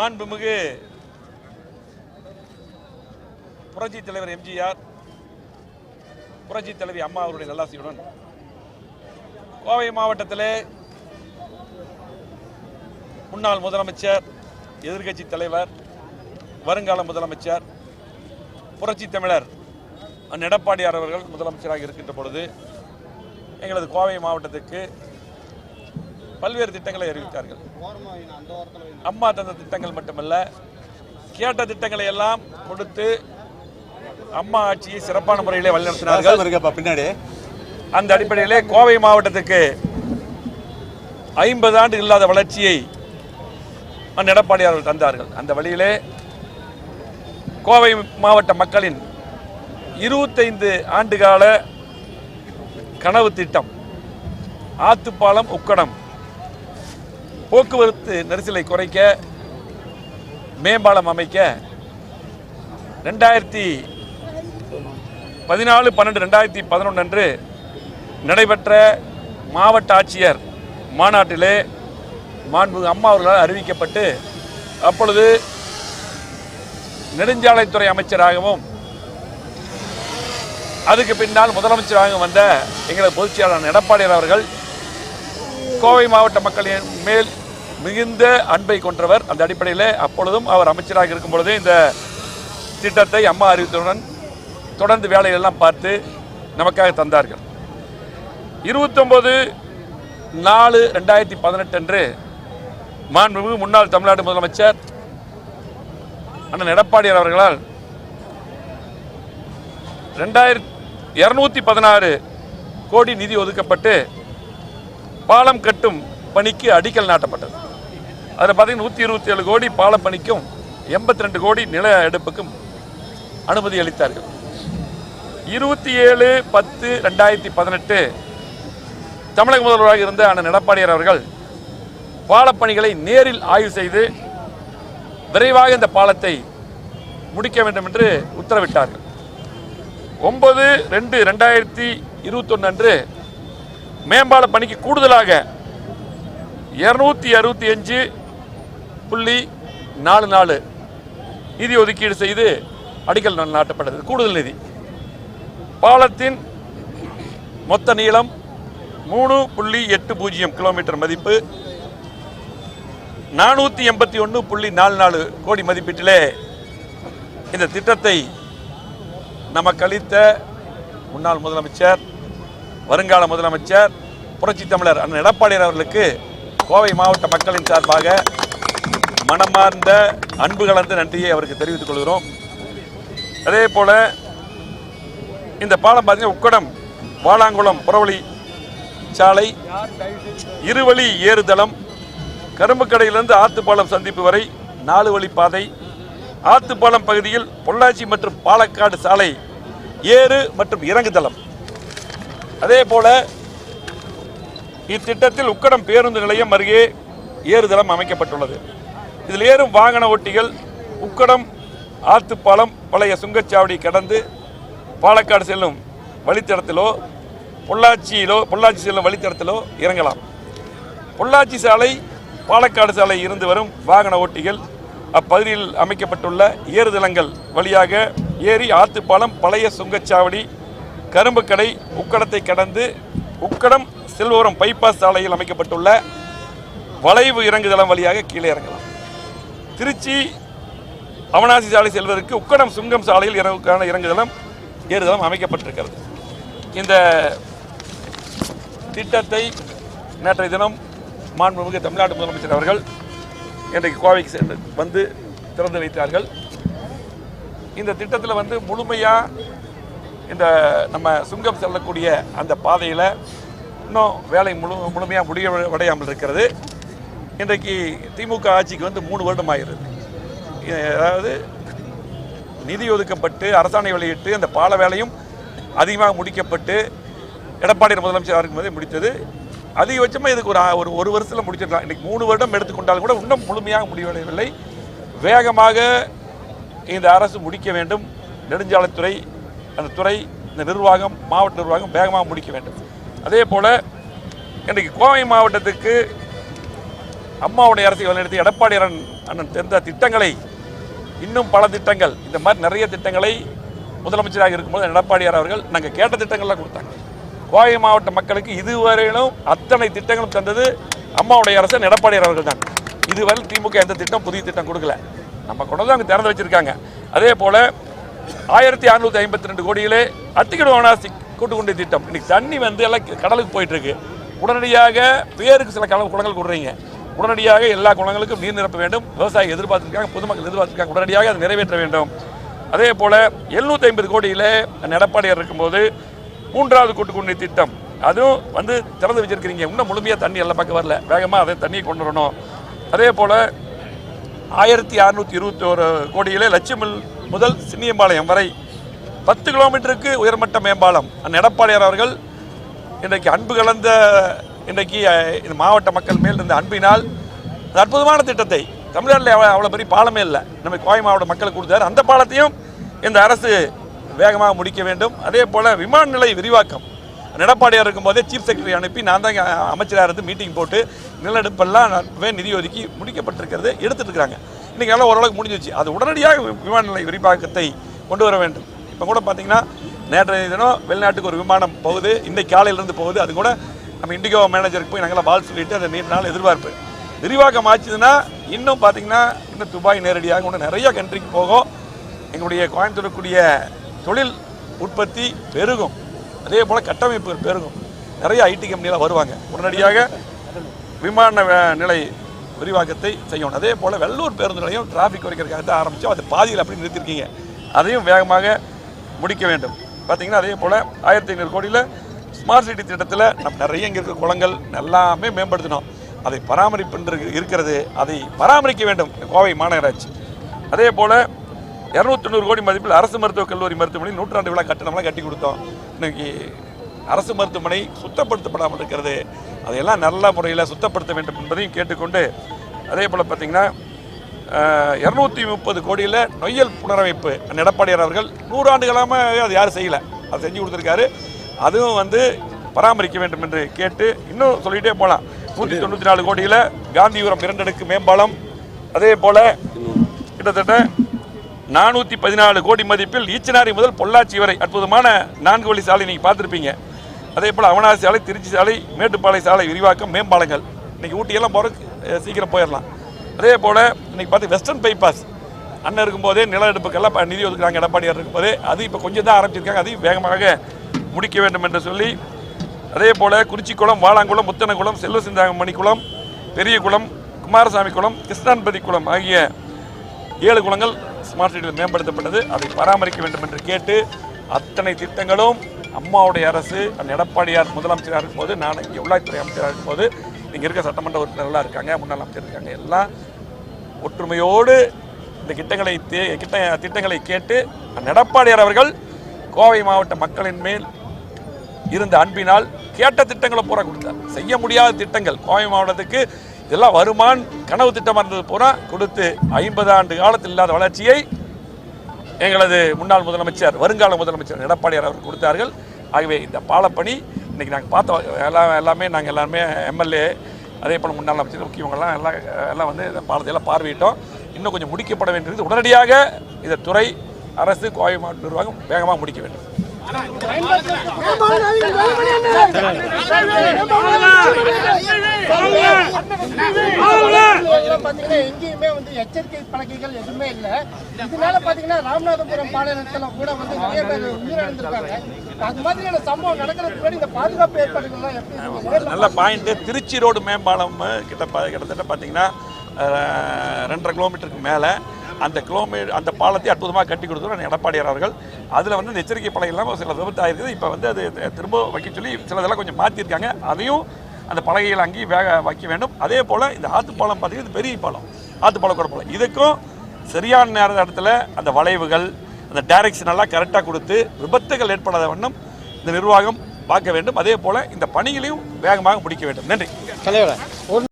மாண்புமிகு புரட்சி தலைவர் எம்ஜிஆர் புரட்சி தலைவி அம்மா அவருடைய நல்லாசியுடன் கோவை மாவட்டத்திலே முன்னாள் முதலமைச்சர் எதிர்கட்சி தலைவர் வருங்கால முதலமைச்சர் புரட்சி தமிழர் எடப்பாடியார் அவர்கள் முதலமைச்சராக இருக்கின்ற பொழுது எங்களது கோவை மாவட்டத்துக்கு பல்வேறு திட்டங்களை அறிவித்தார்கள். அம்மா தந்த திட்டங்கள் மட்டுமல்ல கேட்ட திட்டங்களை எல்லாம் கொடுத்து அம்மா ஆட்சியை சிறப்பான முறையிலே வழிநடத்தினார்கள். பின்னாடி. அந்த அடிப்படையிலே கோவை மாவட்டத்துக்கு ஐம்பது ஆண்டு இல்லாத வளர்ச்சியை எடப்பாடி அவர்கள் தந்தார்கள். அந்த வழியிலே கோவை மாவட்ட மக்களின் இருபத்தைந்து ஆண்டுகால கனவு திட்டம் ஆத்துப்பாலம் உக்கடம் போக்குவரத்து நெரிசலை குறைக்க மேம்பாலம் அமைக்க ரெண்டாயிரத்தி பதினாலு பன்னெண்டு ரெண்டாயிரத்தி பதினொன்று அன்று நடைபெற்ற மாவட்ட ஆட்சியர் மாநாட்டிலே மாண்பு அம்மா அவர்களால் அறிவிக்கப்பட்டு அப்பொழுது நெடுஞ்சாலைத்துறை அமைச்சராகவும் அதுக்கு பின்னால் முதலமைச்சராக வந்த எங்களது பொதுச் செயலாளர் எடப்பாடியார் அவர்கள் கோவை மாவட்ட மக்களின் மேல் மிகுந்த அன்பை கொன்றவர். அந்த அடிப்படையில் அப்பொழுதும் அவர் அமைச்சராக இருக்கும் பொழுதே இந்த திட்டத்தை அம்மா அறிவித்தவுடன் தொடர்ந்து வேலையெல்லாம் பார்த்து நமக்காக தந்தார்கள். இருபத்தொம்போது நாலு ரெண்டாயிரத்தி பதினெட்டு அன்று மாண்புமிகு முன்னாள் தமிழ்நாடு முதலமைச்சர் அண்ணன் எடப்பாடியார் அவர்களால் ரெண்டாயிரத்தி இரநூத்தி பதினாறு கோடி நிதி ஒதுக்கப்பட்டு பாலம் கட்டும் பணிக்கு அடிக்கல் நாட்டப்பட்டது. அதில் பார்த்தீங்கன்னா நூற்றி இருபத்தி ஏழு கோடி பாலம் பணிக்கும் எண்பத்தி ரெண்டு கோடி நில எடுப்புக்கும் அனுமதி அளித்தார்கள். இருபத்தி ஏழு பத்து ரெண்டாயிரத்தி பதினெட்டு தமிழக முதல்வராக இருந்த அண்ணன் எடப்பாடியார் அவர்கள் பாலப்பணிகளை நேரில் ஆய்வு செய்து விரைவாக இந்த பாலத்தை முடிக்க வேண்டும் என்று உத்தரவிட்டார்கள். ஒன்பது ரெண்டு ரெண்டாயிரத்தி இருபத்தொன்று அன்று மேம்பால பணிக்கு கூடுதலாக இருநூத்தி அறுபத்தி அஞ்சு புள்ளி நாலு நாலு நிதி ஒதுக்கீடு செய்து அடிக்கல் நாட்டப்பட்டது. கூடுதல் நிதி. பாலத்தின் மொத்த நீளம் மூணு புள்ளி எட்டு பூஜ்ஜியம் கிலோமீட்டர் மதிப்பு. நானூற்றி எண்பத்தி ஒன்று புள்ளி நாலு நாலு கோடி மதிப்பீட்டிலே இந்த திட்டத்தை நமக்கு அளித்த முன்னாள் முதலமைச்சர் வருங்கால முதலமைச்சர் புரட்சி தமிழர் அண்ணன் எடப்பாடியார் அவர்களுக்கு கோவை மாவட்ட மக்களின் சார்பாக மனமார்ந்த அன்பு கலந்த நன்றியை அவருக்கு தெரிவித்துக் கொள்கிறோம். அதே போல இந்த பாலம் பார்த்தீங்கன்னா உக்கடம் வாலாங்குளம் புறவழி சாலை இருவழி ஏறுதளம் கரும்புக்கடையிலிருந்து ஆத்துப்பாலம் சந்திப்பு வரை நாலு வழி பாதை ஆத்துப்பாலம் பகுதியில் பொள்ளாச்சி மற்றும் பாலக்காடு சாலை ஏறு மற்றும் இறங்குதளம். அதே போல இத்திட்டத்தில் உக்கடம் பேருந்து நிலையம் அருகே ஏறுதளம் அமைக்கப்பட்டுள்ளது. இதில் ஏறும் வாகன ஓட்டிகள் உக்கடம் ஆத்துப்பாலம் பழைய சுங்கச்சாவடி கடந்து பாலக்காடு செல்லும் வழித்தடத்திலோ பொள்ளாச்சியிலோ பொள்ளாச்சி செல்லும் வழித்தடத்திலோ இறங்கலாம். பொள்ளாச்சி சாலை பாலக்காடு சாலை இருந்து வரும் வாகன ஓட்டிகள் அப்பகுதியில் அமைக்கப்பட்டுள்ள ஏறுதளங்கள் வழியாக ஏறி ஆத்துப்பாலம் பழைய சுங்கச்சாவடி கரும்புக்கடை உக்கடத்தை கடந்து உக்கடம் செல்வோரம் பைபாஸ் சாலையில் அமைக்கப்பட்டுள்ள வளைவு இறங்குதளம் வழியாக கீழே இறங்கலாம். திருச்சி அவனாசி சாலை செல்வதற்கு உக்கடம் சுங்கம் சாலையில் இறங்குக்கான இறங்குதளம் ஏறுதளம் அமைக்கப்பட்டிருக்கிறது. இந்த திட்டத்தை நேற்றைய தினம் மாண்புமிகு தமிழ்நாடு முதலமைச்சர் அவர்கள் இன்றைக்கு கோவைக்கு சென்று வந்து திறந்து வைத்தார்கள். இந்த திட்டத்தில் வந்து முழுமையாக இந்த நம்ம சுங்கம் செல்லக்கூடிய அந்த பாதையில் இன்னும் வேலை முழு முழுமையாக முடிய முடிவடையாமல் இருக்கிறது. இன்றைக்கு திமுக ஆட்சிக்கு வந்து மூணு வருடம் ஆகிறது அதாவது நிதி ஒதுக்கப்பட்டு அரசாணை வெளியிட்டு அந்த பால வேலையும் அதிகமாக முடிக்கப்பட்டு எடப்பாடி முதலமைச்சர் இருக்கும்போதே முடித்தது. அதிகபட்சமாக இதுக்கு ஒரு ஒரு ஒரு வருஷத்தில் முடிச்சிடலாம். இன்றைக்கி மூணு வருடம் எடுத்துக்கொண்டாலும் கூட இன்னும் முழுமையாக முடிவடையவில்லை. வேகமாக இந்த அரசு முடிக்க வேண்டும். நெடுஞ்சாலைத்துறை அந்த துறை இந்த நிர்வாகம் மாவட்ட நிர்வாகம் வேகமாக முடிக்க வேண்டும். அதே போல் இன்றைக்கு கோவை மாவட்டத்துக்கு அம்மாவுடைய அரசை வழிநடத்தி எடப்பாடி அண்ணன் தெரிந்த திட்டங்களை இன்னும் பல திட்டங்கள் இந்த மாதிரி நிறைய திட்டங்களை முதலமைச்சராக இருக்கும்போது எடப்பாடியார் அவர்கள் நாங்கள் கேட்ட திட்டங்கள்லாம் கொடுத்தாங்க. கோவை மாவட்ட மக்களுக்கு இதுவரையிலும் அத்தனை திட்டங்களும் தந்தது அம்மாவுடைய அரசு எடப்பாடியார் அவர்கள் தான். இதுவரை திமுக எந்த திட்டம் புதிய திட்டம் கொடுக்கல. நம்ம கொண்டு வந்து அங்கே திறந்து வச்சுருக்காங்க. அதே போல் ஆயிரத்தி அறுநூத்தி ஐம்பத்தி ரெண்டு கோடியிலே அத்திக்கடு வனாசி கூட்டுக்குண்டி திட்டம். இன்னைக்கு தண்ணி வந்து எல்லாம் கடலுக்கு போயிட்டு இருக்கு உடனடியாக பேருக்கு சில கல குளங்கள் கொடுறீங்க. உடனடியாக எல்லா குளங்களுக்கும் நீர் நிரப்ப வேண்டும். விவசாயி எதிர்பார்த்திருக்காங்க பொதுமக்கள் எதிர்பார்த்துருக்காங்க. உடனடியாக அதை நிறைவேற்ற வேண்டும். அதே போல் எழுநூத்தி ஐம்பது கோடியிலே எடப்பாடியார் இருக்கும்போது மூன்றாவது கூட்டுக்குடி திட்டம். அதுவும் வந்து திறந்து வச்சிருக்கிறீங்க. இன்னும் முழுமையாக தண்ணி எல்லா பக்கம் வரல. வேகமாக அதை தண்ணியை கொண்டு வரணும். அதே போல் ஆயிரத்தி அறுநூத்தி இருபத்தி ஒரு கோடியிலே லட்சுமில் முதல் சின்னியம்பாளையம் வரை பத்து கிலோமீட்டருக்கு உயர்மட்ட மேம்பாலம். அந்த எடப்பாடியார் அவர்கள் இன்றைக்கு அன்பு கலந்த இன்றைக்கு இந்த மாவட்ட மக்கள் மேல் இருந்த அன்பினால் அந்த அற்புதமான திட்டத்தை தமிழ்நாட்டில் அவ்வளோ அவ்வளோ பெரிய பாலமே இல்லை. நம்ம கோவை மாவட்ட மக்களுக்கு கொடுத்தாரு. அந்த பாலத்தையும் இந்த அரசு வேகமாக முடிக்க வேண்டும். அதே போல் விமான நிலை விரிவாக்கம். எடப்பாடியார் இருக்கும்போதே சீஃப் செக்ரட்டரி அனுப்பி நான் தான் அமைச்சராக இருந்து மீட்டிங் போட்டு நிலநடுப்பெல்லாம் நிதி ஒதுக்கி முடிக்கப்பட்டிருக்கிறது எடுத்துட்டு இருக்கிறாங்க இன்றைக்கி ஓரளவுக்கு முடிஞ்சிச்சு அது உடனடியாக விமான நிலைய விரிவாக்கத்தை கொண்டு வர வேண்டும். இப்போ கூட பார்த்தீங்கன்னா நேற்றைய தினம் வெளிநாட்டுக்கு ஒரு விமானம் போகுது. இன்னைக்கு காலையிலேருந்து போகுது. அது கூட நம்ம இண்டிகோ மேனேஜருக்கு போய் நாங்களாம் பால் சொல்லிட்டு அதை நீண்ட நாள் எதிர்பார்ப்பு. விரிவாக்கம் ஆச்சுதுன்னா இன்னும் பார்த்தீங்கன்னா இன்னும் துபாய் நேரடியாக இன்னும் நிறைய கண்ட்ரிக்கு போகும். எங்களுடைய கோயம்புத்தூருக்குரிய தொழில் உற்பத்தி பெருகும். அதே போல் கட்டமைப்பு பெருகும். நிறைய ஐடி கம்பெனிலாம் வருவாங்க. உடனடியாக விமான நிலை விரிவாக்கத்தை செய்யணும். அதே போல் வெள்ளூர் பேருந்து நிலையம் டிராஃபிக் குறைக்கிறதுக்காக தான் ஆரம்பித்தோம் அது பாதியில் அப்படி நிறுத்திருக்கீங்க. அதையும் வேகமாக முடிக்க வேண்டும். பார்த்தீங்கன்னா அதே போல் ஆயிரத்தி ஐநூறு கோடியில் ஸ்மார்ட் சிட்டி திட்டத்தில் நம்ம நிறைய இங்கே இருக்கிற குளங்கள் எல்லாமே மேம்படுத்தினோம் அதை பராமரிப்பு இருக்கிறது. அதை பராமரிக்க வேண்டும். கோவை மாநகராட்சி. அதே போல் இரநூத்தி தொண்ணூறு கோடி மதிப்பில் அரசு மருத்துவக் கல்லூரி மருத்துவமனை நூற்றாண்டு விழா கட்டணம்லாம் கட்டி கொடுத்தோம். இன்றைக்கி அரசு மருத்துவமனை சுத்தப்படுத்தப்படாமல் இருக்கிறது. அதையெல்லாம் நல்ல முறையில் சுத்தப்படுத்த வேண்டும் என்பதையும் கேட்டுக்கொண்டு அதே போல் பார்த்தீங்கன்னா இரநூத்தி முப்பது கோடியில் நொய்யல் புனரமைப்பு எடப்பாடியார் அவர்கள் நூறாண்டுகளாக அது யாரும் செய்யலை. அது செஞ்சு கொடுத்துருக்காரு. அதுவும் வந்து பராமரிக்க வேண்டும் என்று கேட்டு இன்னும் சொல்லிகிட்டே போகலாம் நூற்றி தொண்ணூற்றி நாலு கோடியில் காந்திபுரம் இரண்டடுக்கு மேம்பாலம். அதே போல் கிட்டத்தட்ட நானூற்றி பதினாலு கோடி மதிப்பில் ஈச்சனாரி முதல் பொள்ளாச்சி வரை அற்புதமான நான்கு வழி சாலை நீங்கள் பார்த்துருப்பீங்க. அதே போல் அவனாசி சாலை திருச்சி சாலை மேட்டுப்பாளைய சாலை விரிவாக்கம் மேம்பாலங்கள். இன்றைக்கி ஊட்டியெல்லாம் போகிறதுக்கு சீக்கிரம் போயிடலாம். அதே போல் இன்றைக்கி பார்த்து வெஸ்டர்ன் பைபாஸ் அண்ணன் இருக்கும்போதே நில எடுப்புக்கெல்லாம் நிதி ஒதுக்குறாங்க எடப்பாடியார் இருக்கும்போதே. அது இப்போ கொஞ்சம் தான் ஆரம்பிச்சிருக்காங்க. அதையும் வேகமாக முடிக்க வேண்டும் என்று சொல்லி. அதே போல் குறிச்சிக்குளம் வாழாங்குளம் முத்தனகுளம் செல்வ சிந்தாமணி குளம் பெரிய குளம் குமாரசாமி குளம் கிருஷ்ணான்பதி குளம் ஆகிய ஏழு குளங்கள் ஸ்மார்ட் சிட்டியில் மேம்படுத்தப்பட்டது. அதை பராமரிக்க வேண்டும் என்று கேட்டு அத்தனை திட்டங்களும் அம்மாவுடைய அரசு அந்த எடப்பாடியார் முதலமைச்சராக இருக்கும்போது நான் இங்கே உள்ளாட்சித்துறை அமைச்சராக இருக்கும்போது இங்கே இருக்க சட்டமன்ற உறுப்பினர்களாக இருக்காங்க முன்னாள் அமைச்சர் இருக்காங்க. எல்லாம் ஒற்றுமையோடு இந்த திட்டங்களை தே- கிட்ட திட்டங்களை கேட்டு அந்த எடப்பாடியார் அவர்கள் கோவை மாவட்ட மக்களின் மேல் இருந்த அன்பினால் கேட்ட திட்டங்களை பூரா கொடுத்தார். செய்ய முடியாத திட்டங்கள் கோவை மாவட்டத்துக்கு இதெல்லாம் வருமான் கனவு திட்டமாக இருந்தது பூரா கொடுத்து ஐம்பது ஆண்டு காலத்தில் இல்லாத வளர்ச்சியை எங்களது முன்னாள் முதலமைச்சர் வருங்கால முதலமைச்சர் எடப்பாடியார் அவர் கொடுத்தார்கள். ஆகவே இந்த பாலப்பணி இன்னைக்கு நாங்கள் பார்த்தோம் எல்லாம் எல்லாமே நாங்கள் எல்லாருமே எம்எல்ஏ அதே போல் முன்னாள் அமைச்சர் முக்கியவங்கள்லாம் எல்லாம் எல்லாம் வந்து இந்த பாலத்தையெல்லாம் பார்வையிட்டோம் இன்னும் கொஞ்சம் முடிக்கப்பட வேண்டியது உடனடியாக இந்த துறை அரசு கோவை மாவட்ட நிர்வாகம் வேகமாக முடிக்க வேண்டும் ஆனால் பாத்தீங்கன்னா எங்கேயுமே வந்து எச்சரிக்கை பலகைகள் எதுவுமே இல்ல. இதனால பாத்தீங்கன்னா ராமநாதபுரம் பாளையத்துல கூட வந்து நிறைய பேர் உயிரிழந்திருக்காங்க. அது மாதிரியான சம்பவம் நடக்கிறதுக்கு முன்னாடி இந்த பாதுகாப்பு ஏற்பாடுகள்லாம் எப்படி நல்ல பாயிண்ட்டு திருச்சி ரோடு மேம்பாலம் கிட்ட கிட்டத்தட்ட பார்த்தீங்கன்னா ரெண்டரை கிலோமீட்டருக்கு மேலே. அந்த கிலோமீட்டர் அந்த பாலத்தை அற்புதமாக கட்டி கொடுத்தோம் எடப்பாடியார் அவர்கள். அதில் வந்து இந்த எச்சரிக்கை பலகை இல்லாமல் சில விபத்து ஆயிருக்குது. இப்போ வந்து அது திரும்ப வைக்க சொல்லி சிலதெல்லாம் கொஞ்சம் மாற்றிருக்காங்க அதையும் அந்த பலகைகள் அங்கேயும் வேக வைக்க வேண்டும். அதே போல் இந்த ஆற்றுப்பாலம் பார்த்தீங்கன்னா இது பெரிய பாலம். ஆற்றுப்பாலம் கூட பாலம் இதுக்கும் சரியான நேர இடத்துல அந்த வளைவுகள் அந்த டைரக்ஷன் எல்லாம் கரெக்டாக கொடுத்து விபத்துகள் ஏற்படாத வண்ணம் இந்த நிர்வாகம் பார்க்க வேண்டும். அதே போல் இந்த பணிகளையும் வேகமாக முடிக்க வேண்டும். நன்றி. தலைவர்